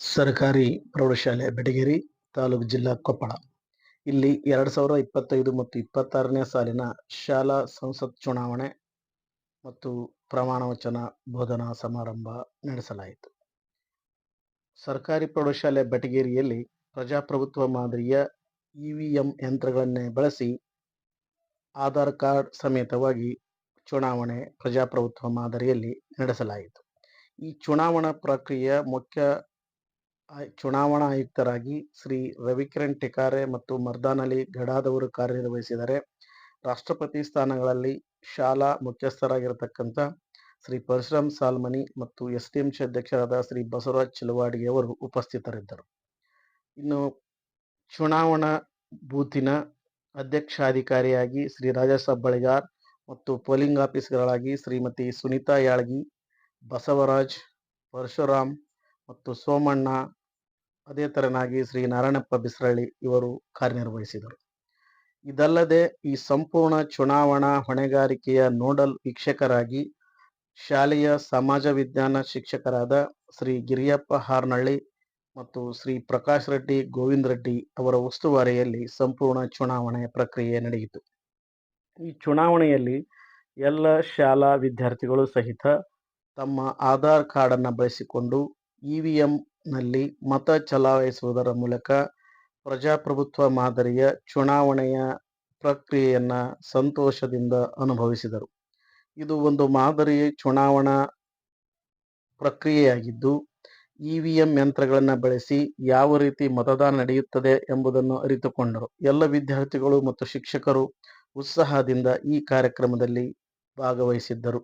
ಸರ್ಕಾರಿ ಪ್ರೌಢಶಾಲೆ ಬೆಟಗೇರಿ, ತಾಲೂಕು ಜಿಲ್ಲಾ ಕೊಪ್ಪಳ. ಇಲ್ಲಿ ಎರಡು ಸಾವಿರದ ಇಪ್ಪತ್ತೈದು ಮತ್ತು ಇಪ್ಪತ್ತಾರನೇ ಸಾಲಿನ ಶಾಲಾ ಸಂಸತ್ ಚುನಾವಣೆ ಮತ್ತು ಪ್ರಮಾಣ ವಚನ ಬೋಧನಾ ಸಮಾರಂಭ ನಡೆಸಲಾಯಿತು. ಸರ್ಕಾರಿ ಪ್ರೌಢಶಾಲೆ ಬೆಟಗೇರಿಯಲ್ಲಿ ಪ್ರಜಾಪ್ರಭುತ್ವ ಮಾದರಿಯ ಇವಿಎಂ ಯಂತ್ರಗಳನ್ನೇ ಬಳಸಿ ಆಧಾರ್ ಕಾರ್ಡ್ ಸಮೇತವಾಗಿ ಚುನಾವಣೆ ಪ್ರಜಾಪ್ರಭುತ್ವ ಮಾದರಿಯಲ್ಲಿ ನಡೆಸಲಾಯಿತು. ಈ ಚುನಾವಣಾ ಪ್ರಕ್ರಿಯೆಯ ಮುಖ್ಯ ಚುನಾವಣಾ ಆಯುಕ್ತರಾಗಿ ಶ್ರೀ ರವಿಕಿರಣ್ ಟಿಕಾರೆ ಮತ್ತು ಮರ್ದಾನ್ ಅಲಿ ಗಡಾದವರು ಕಾರ್ಯನಿರ್ವಹಿಸಿದರೆ, ರಾಷ್ಟ್ರಪತಿ ಸ್ಥಾನಗಳಲ್ಲಿ ಶಾಲಾ ಮುಖ್ಯಸ್ಥರಾಗಿರತಕ್ಕಂಥ ಶ್ರೀ ಪರಶುರಾಮ್ ಸಾಲ್ಮನಿ ಮತ್ತು ಎಸ್ ಡಿ ಸಿ ಅಧ್ಯಕ್ಷರಾದ ಶ್ರೀ ಬಸವರಾಜ್ ಚಿಲುವಾಡಿ ಅವರು ಉಪಸ್ಥಿತರಿದ್ದರು. ಇನ್ನು ಚುನಾವಣಾ ಬೂತಿನ ಅಧ್ಯಕ್ಷಾಧಿಕಾರಿಯಾಗಿ ಶ್ರೀ ರಾಜಸಾಬ್ ಬಳಿಗಾರ್ ಮತ್ತು ಪೋಲಿಂಗ್ ಆಫೀಸರ್ಗಳಾಗಿ ಶ್ರೀಮತಿ ಸುನೀತಾ ಯಾಳ್ಗಿ, ಬಸವರಾಜ್ ಪರಶುರಾಮ್ ಮತ್ತು ಸೋಮಣ್ಣ ಅದೇ ತರನಾಗಿ ಶ್ರೀ ನಾರಾಯಣಪ್ಪ ಬಿಸ್ರಳ್ಳಿ ಇವರು ಕಾರ್ಯನಿರ್ವಹಿಸಿದರು. ಇದಲ್ಲದೆ ಈ ಸಂಪೂರ್ಣ ಚುನಾವಣಾ ಹೊಣೆಗಾರಿಕೆಯ ನೋಡಲ್ ವೀಕ್ಷಕರಾಗಿ ಶಾಲೆಯ ಸಮಾಜ ವಿಜ್ಞಾನ ಶಿಕ್ಷಕರಾದ ಶ್ರೀ ಗಿರಿಯಪ್ಪ ಹಾರ್ನಳ್ಳಿ ಮತ್ತು ಶ್ರೀ ಪ್ರಕಾಶ್ ರೆಡ್ಡಿ ಗೋವಿಂದ್ ರೆಡ್ಡಿ ಅವರ ಉಸ್ತುವಾರಿಯಲ್ಲಿ ಸಂಪೂರ್ಣ ಚುನಾವಣೆ ಪ್ರಕ್ರಿಯೆ ನಡೆಯಿತು. ಈ ಚುನಾವಣೆಯಲ್ಲಿ ಎಲ್ಲ ಶಾಲಾ ವಿದ್ಯಾರ್ಥಿಗಳು ಸಹಿತ ತಮ್ಮ ಆಧಾರ್ ಕಾರ್ಡನ್ನು ಬಳಸಿಕೊಂಡು ಇ ವಿ ನಲ್ಲಿ ಮತ ಚಲಾಯಿಸುವುದರ ಮೂಲಕ ಪ್ರಜಾಪ್ರಭುತ್ವ ಮಾದರಿಯ ಚುನಾವಣೆಯ ಪ್ರಕ್ರಿಯೆಯನ್ನ ಸಂತೋಷದಿಂದ ಅನುಭವಿಸಿದರು. ಇದು ಒಂದು ಮಾದರಿ ಚುನಾವಣಾ ಪ್ರಕ್ರಿಯೆಯಾಗಿದ್ದು, ಇವಿಎಂ ಯಂತ್ರಗಳನ್ನು ಬಳಸಿ ಯಾವ ರೀತಿ ಮತದಾನ ನಡೆಯುತ್ತದೆ ಎಂಬುದನ್ನು ಅರಿತುಕೊಂಡರು. ಎಲ್ಲ ವಿದ್ಯಾರ್ಥಿಗಳು ಮತ್ತು ಶಿಕ್ಷಕರು ಉತ್ಸಾಹದಿಂದ ಈ ಕಾರ್ಯಕ್ರಮದಲ್ಲಿ ಭಾಗವಹಿಸಿದ್ದರು.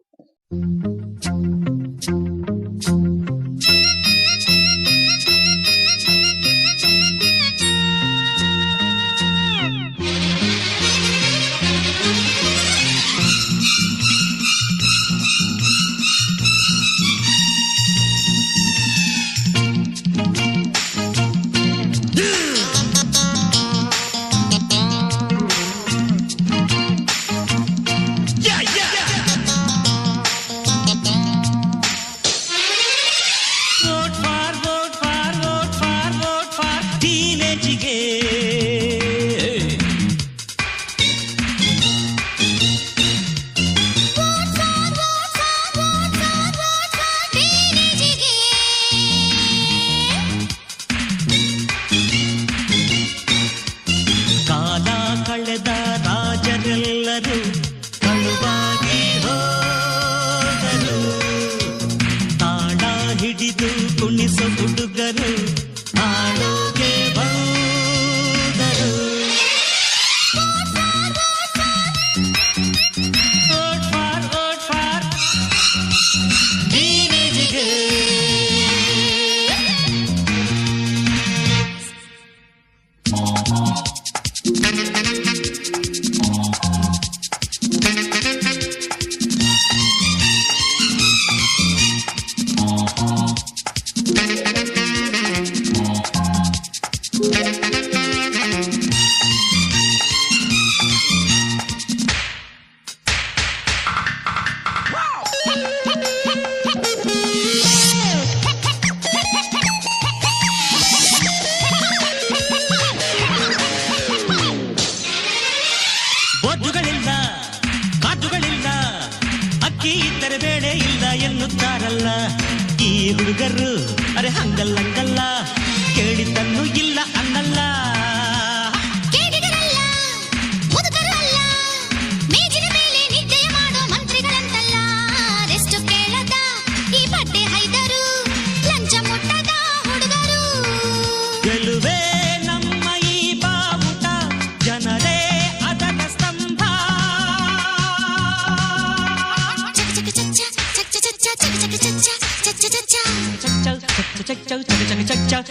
ಅಂಗಲ್ಲಂಗಲ್ಲ ಕೇಳಿದ್ದನ್ನು ಇಲ್ಲ ಅನ್ನಲ್ಲ cha cha चक चक चक चक चक चक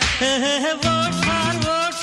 वोट फॉर वोट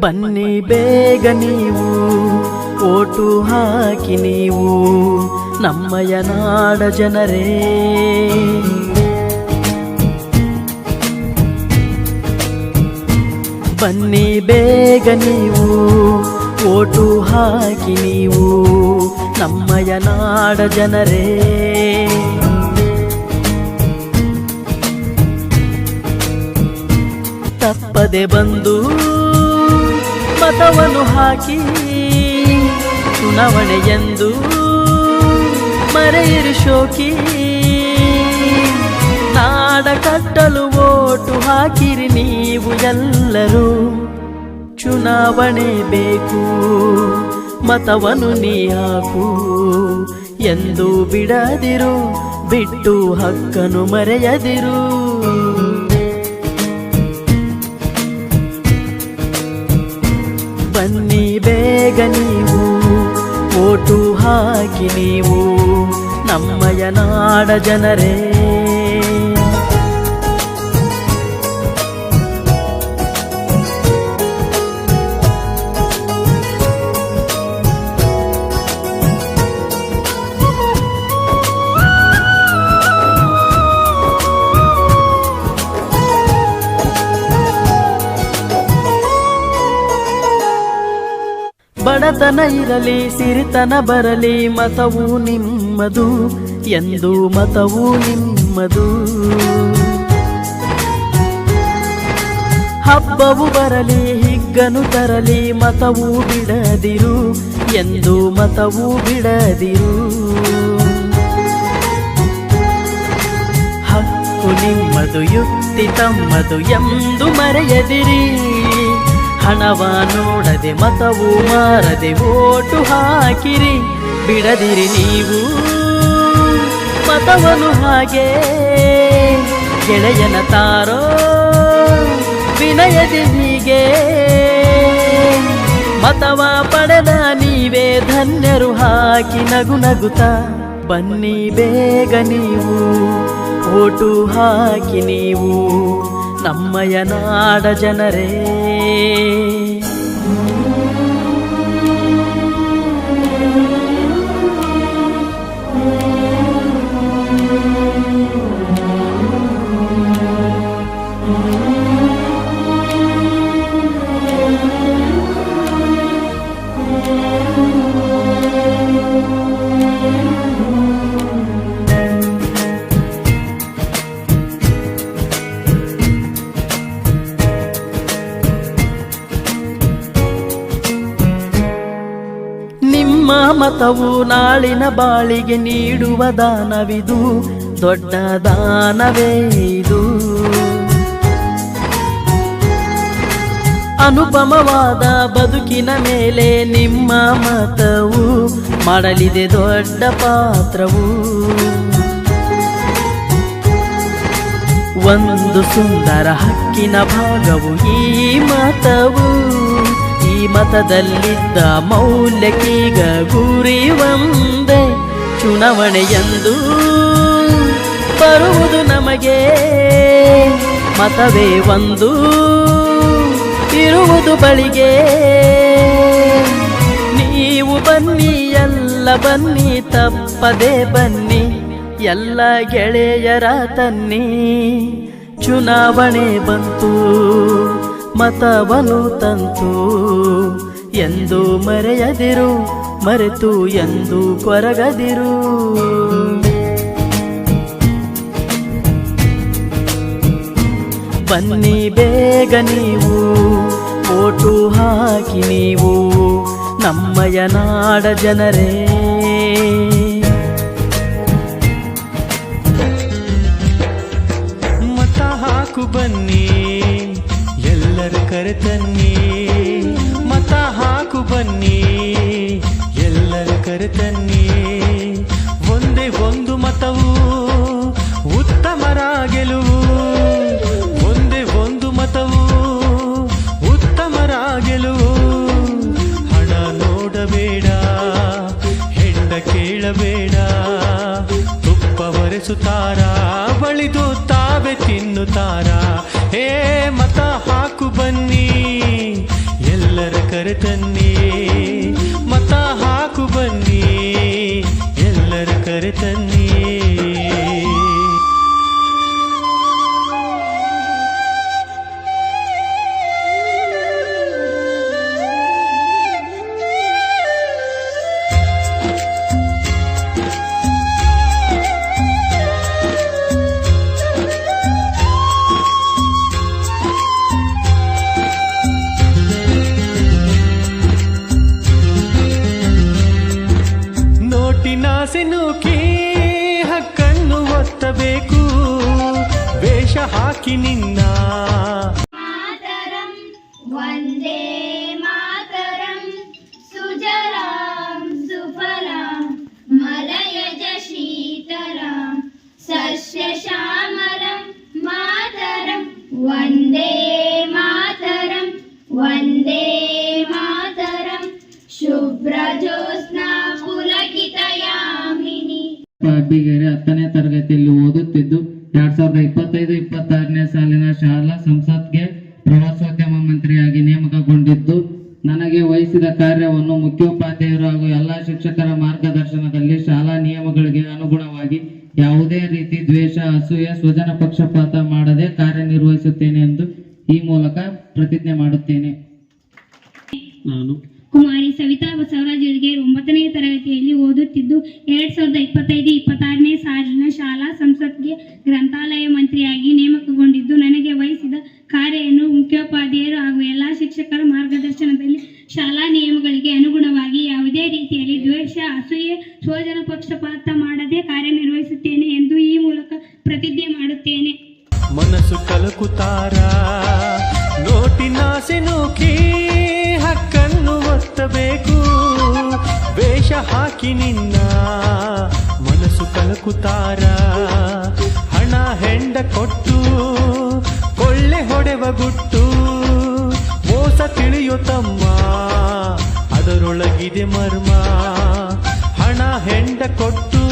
ಬನ್ನಿ ಬೇಗ ನೀವು ಓಟು ಹಾಕಿ ನೀವು ನಮ್ಮಯ ನಾಡ ಜನರೇ. ಬನ್ನಿ ಬೇಗ ನೀವು, ಓಟು ಹಾಕಿ ನೀವು, ನಮ್ಮಯ ನಾಡ ಜನರೇ. ತಪ್ಪದೆ ಬಂದು ಮತವನ್ನು ಹಾಕಿ ಚುನಾವಣೆ ಎಂದು ಮರೆಯಿರು ಶೋಕಿ. ನಾಡ ಕಟ್ಟಲು ಓಟು ಹಾಕಿರಿ ನೀವು ಎಲ್ಲರೂ. ಚುನಾವಣೆ ಬೇಕು, ಮತವನ್ನು ನೀ ಹಾಕು. ಎಂದು ಬಿಡದಿರು, ಬಿಟ್ಟು ಹಕ್ಕನು ಮರೆಯದಿರು. ಬನ್ನಿ ಬೇಗ ನೀವು, ಓಟು ಹಾಕಿ ನೀವು. ನಮ್ಮಯ ನಾಡ ಜನರೇ. ಬಡತನ ಇರಲಿ, ಸಿರಿತನ ಬರಲಿ, ಮತವು ನಿಮ್ಮದು, ಎಂದು ಮತವು ನಿಮ್ಮದು. ಹಬ್ಬವು ಬರಲಿ, ಹಿಗ್ಗನು ತರಲಿ, ಮತವು ಬಿಡದಿರು, ಎಂದು ಮತವು ಬಿಡದಿರು. ಹಕ್ಕು ನಿಮ್ಮದು, ಯುಕ್ತಿ ತಮ್ಮದು, ಎಂದು ಮರೆಯದಿರಿ. ಹಣವ ನೋಡದೆ ಮತವು ಮಾರದೆ ಓಟು ಹಾಕಿರಿ. ಬಿಡದಿರಿ ನೀವು ಮತವನು ಹಾಗೆ. ಗೆಳೆಯನ ತಾರೋ, ವಿನಯದಿ ಹೀಗೆ. ಮತವ ಪಡೆದ ನೀವೇ ಧನ್ಯರು ಹಾಕಿ ನಗು ನಗುತ್ತ. ಬನ್ನಿ ಬೇಗ ನೀವು, ಓಟು ಹಾಕಿ ನೀವು. ನಮ್ಮಯ ನಾಡ ಜನರೇ ಮತವು ನಾಳಿನ ಬಾಳಿಗೆ ನೀಡುವ ದಾನವಿದು, ದೊಡ್ಡ ದಾನವೇ ಇದು. ಅನುಪಮವಾದ ಬದುಕಿನ ಮೇಲೆ ನಿಮ್ಮ ಮತವು ಮಾಡಲಿದೆ ದೊಡ್ಡ ಪಾತ್ರವು. ಒಂದು ಸುಂದರ ಹಕ್ಕಿನ ಭಾಗವು ಈ ಮತವು. ಮತದಲ್ಲಿದ್ದ ಮೌಲ್ಯಕ್ಕೀಗ ಗುರಿ ಒಂದೇ ಚುನಾವಣೆಯಂದು. ಬರುವುದು ನಮಗೆ ಮತವೇ ಒಂದು. ಇರುವುದು ಬಳಿಗೆ. ನೀವು ಬನ್ನಿ, ಎಲ್ಲ ಬನ್ನಿ, ತಪ್ಪದೆ ಬನ್ನಿ, ಎಲ್ಲ ಗೆಳೆಯರ ತನ್ನಿ. ಚುನಾವಣೆ ಬಂತು. ಮತವನು ತಂತು. ಎಂದು ಮರೆಯದಿರು, ಮರೆತು ಎಂದು ಕೊರಗದಿರು. ಬನ್ನಿ ಬೇಗ ನೀವು, ಓಟು ಹಾಕಿ ನೀವು ನಮ್ಮಯ ನಾಡ ಜನರೇ. ಒರೆಸುತ್ತಾರ ಬಳಿದು ತಾವೇ ತಿನ್ನುತ್ತಾರ ಹೇ, ಮತ ಹಾಕು ಬನ್ನಿ, ಎಲ್ಲರ ಕರೆತನ್ನಿ. ಮತ ಹಾಕು ಬನ್ನಿ, ಎಲ್ಲರ ಕರೆತನ್ನಿ. ನೋಟಿನ ಸಾಕಿ ನಿನ್ನ ವಂದೇ ಮಾತರಂ ಸುಜಲಾಂ ಸುಫಲಾಂ ಮಲಯಜ ಶೀತಲಾಂ ಸಸ್ಯ ಶ್ಯಾಮಲಂ ಮಾತರಂ ವಂದೇ ಮಾತರಂ ವಂದೇ ಮಾತರಂ ಶುಭ್ರಜೋತ್ಸ್ನಾ ಪುಲಕಿತಯಾಮಿನಿ ಓದುತ್ತಿದ್ದು ಎರಡ್ ಸಾವಿರದ ಇಪ್ಪತ್ತೈದು, ಇಪ್ಪತ್ತಾರನೇ ಸಾಲಿನ ಶಾಲಾ ಸಂಸತ್ಗೆ ಗ್ರಂಥಾಲಯ ಮಂತ್ರಿಯಾಗಿ ನೇಮಕಗೊಂಡಿದ್ದು, ನನಗೆ ವಹಿಸಿದ ಕಾರ್ಯವನ್ನು ಮುಖ್ಯೋಪಾಧ್ಯಾಯರು ಹಾಗೂ ಎಲ್ಲ ಶಿಕ್ಷಕರ ಮಾರ್ಗದರ್ಶನದಲ್ಲಿ ಶಾಲಾ ನಿಯಮಗಳಿಗೆ ಅನುಗುಣವಾಗಿ ಯಾವುದೇ ರೀತಿಯಲ್ಲಿ ದ್ವೇಷ, ಅಸೂಯೆ, ಸ್ವಜನ ಪಕ್ಷಪಾತ ಮಾಡದೆ ಕಾರ್ಯನಿರ್ವಹಿಸುತ್ತೇನೆ ಹಾಕಿ ನಿನ್ನ ಮನಸ್ಸು ಕಲಕುತ್ತಾರ ಹಣ ಹೆಂಡ ಕೊಟ್ಟು, ಕೊಳ್ಳೆ ಹೊಡೆವ ಗುಟ್ಟು, ಮೋಸ ತಿಳಿಯೋ ತಮ್ಮ, ಅದರೊಳಗಿದೆ ಮರ್ಮ. ಹಣ ಹೆಂಡ ಕೊಟ್ಟು,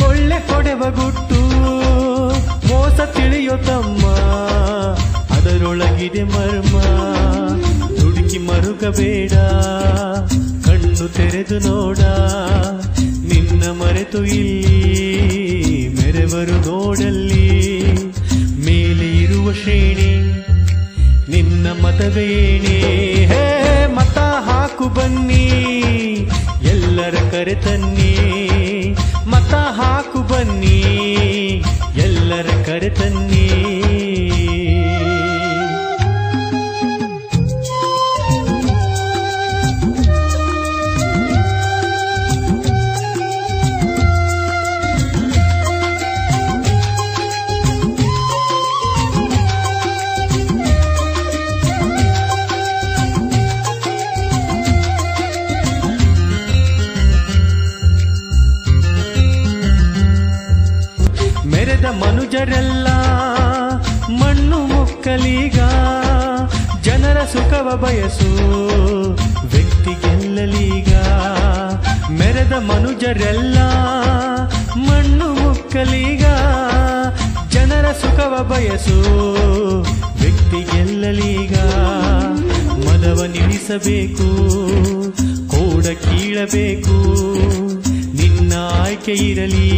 ಕೊಳ್ಳೆ ಹೊಡೆವ ಗುಟ್ಟು, ಮೋಸ ತಿಳಿಯೋ ತಮ್ಮ, ಅದರೊಳಗಿದೆ ಮರ್ಮ. ದುಡುಕಿ ಮರುಗಬೇಡ. ತೆರೆದು ನೋಡ. ನಿನ್ನ ಮರೆತು ಇಲ್ಲಿ ಮೆರೆವರು ನೋಡಲ್ಲಿ. ಮೇಲೆ ಇರುವ ಶ್ರೇಣಿ, ನಿನ್ನ ಮತವೇಣಿ ಹೇ, ಮತ ಹಾಕು ಬನ್ನಿ, ಎಲ್ಲರ ಕರೆ ತನ್ನಿ. ಮತ ಹಾಕು ಜನರ ಸುಖವ ಬಯಸು. ವ್ಯಕ್ತಿ ಗೆಲ್ಲಲೀಗ ಮೆರೆದ ಮನುಜರೆಲ್ಲ ಮಣ್ಣು ಮುಕ್ಕಲೀಗ ಜನರ ಸುಖವ ಬಯಸು. ವ್ಯಕ್ತಿ ಗೆಲ್ಲಲೀಗ ಮದವ ನಿಲ್ಲಿಸಬೇಕು, ಕೋಡ ಕೀಳಬೇಕು. ನಿನ್ನ ಆಯ್ಕೆ ಇರಲಿ,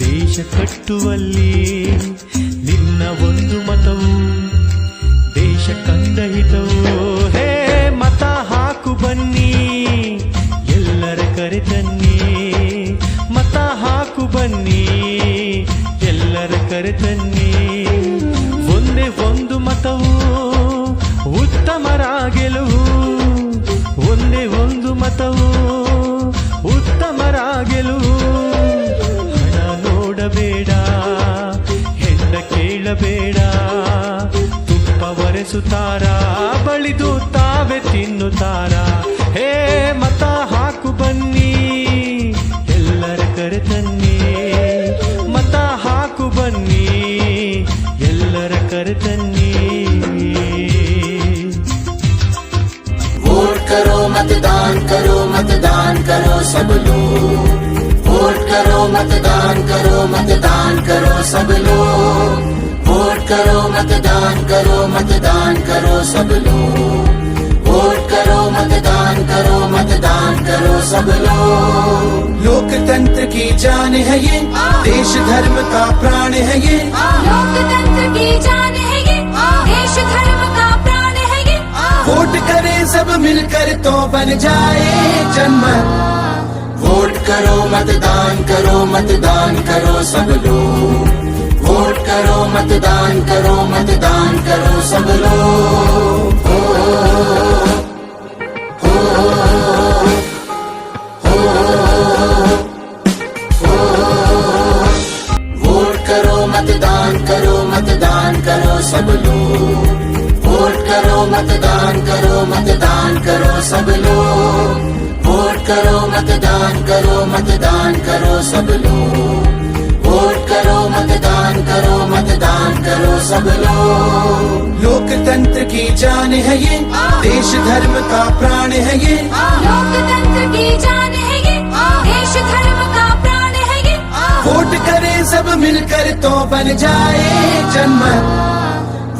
ದೇಶ ಕಟ್ಟುವಲ್ಲಿ ನಿನ್ನ ಒಂದು ದೇಶ ಕಂದ ಹಿತವು ಹೇ ತುಪ್ಪ ಒರೆಸುತ್ತಾರ ಬಳಿದು ತಾವೇ ತಿನ್ನುತ್ತಾರ ಹೇ ಮತ ಹಾಕು ಬನ್ನಿ ಎಲ್ಲರ ಕರೆ ತನ್ನಿ ಮತ ಹಾಕು ಬನ್ನಿ ಎಲ್ಲರ ಕರೆ ತನ್ನಿ वोट करो मतदान करो मतदान करो सब लोग वोट करो मतदान करो मतदान करो सब लोग वोट करो मतदान करो मतदान करो सब लोग। वोट करो मतदान करो मतदान करो सब लोग। लोकतंत्र की जान है ये देश धर्म का प्राण है ये। लोकतंत्र की जान है ये देश धर्म का प्राण है ये। वोट करें सब मिलकर तो बन जाए जनमत वोट करो मतदान करो मतदान करो सब लोग। करो मतदान करो मतदान करो सब लोग। हो, हो, हो, वोट करो मतदान करो मतदान करो सब लोग। वोट करो मतदान करो मतदान करो सब लोग। वोट करो मतदान करो मतदान करो सब लोग। वोट करो मतदान करो मतदान करो सब लोग। लोकतंत्र की जान है ये देश धर्म का प्राण है ये। लोकतंत्र की जान है ये देश धर्म का प्राण है ये। वोट करें सब मिलकर तो बन जाए जन्म।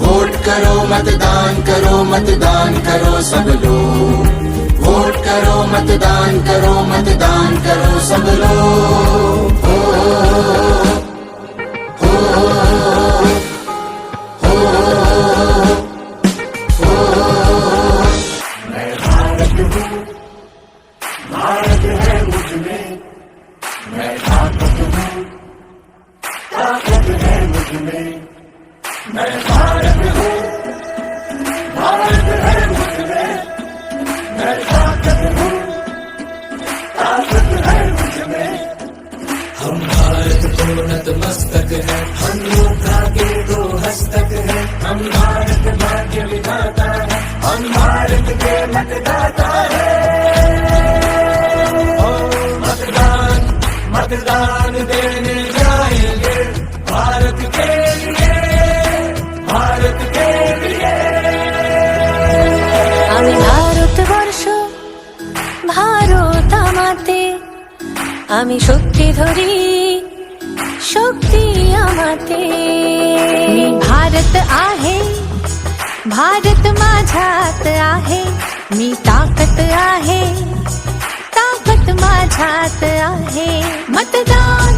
वोट करो मतदान करो मतदान करो सब लोग। वोट करो मतदान करो मतदान करो सब लोग। हो, हो, हो, हो, मैं भारत हूँ भारत है मैं ताकत हूँ ताकत है मैं भारत हूँ भारत है। हम भारत को नतमस्तक है हम लोग आगे दो हस्तक है हम भारत भाग्य विधाता है हम भारत के मतदाता है मतदान मतदान देने जाएँगे भारत के लिए ভারত আমাতে আমি শক্তি ধরি शक्ती आमाते मी भारत आहे भारत माझ्यात आहे मी ताकद आहे ताकद माझ्यात आहे मतदान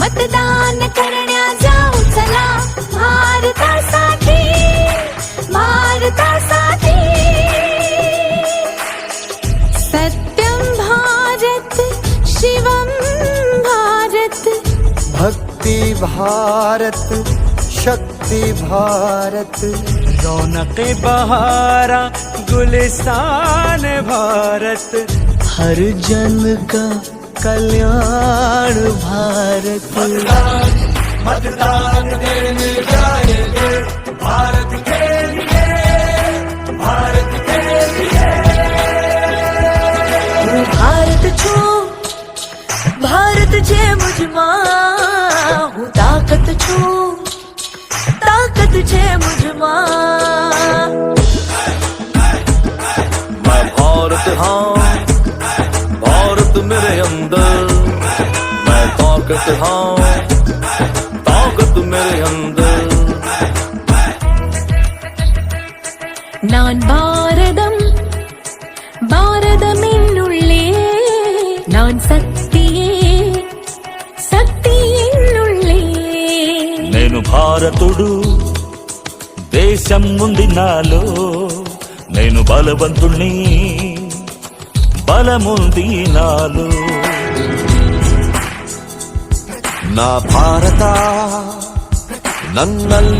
मतदान करण्या जाऊ चला भारतासाठी शक्ति भारत शक्ति भारत। रौनक बहारा, गुलिसान भारत। हर जन का कल्याण भारत। मतदान मतदान देने जाएँगे। भारत के लिए, भारत के लिए। भारत छो, भारत जय ताकत छे मैं भारत हाँ भारत मेरे अंदर। मैं ताकत हाँ భారతుడు దేశం ఉంది నాలో నేను బలవంతుణ్ణి. బలముంది నాలో. నా భారత నన్నల్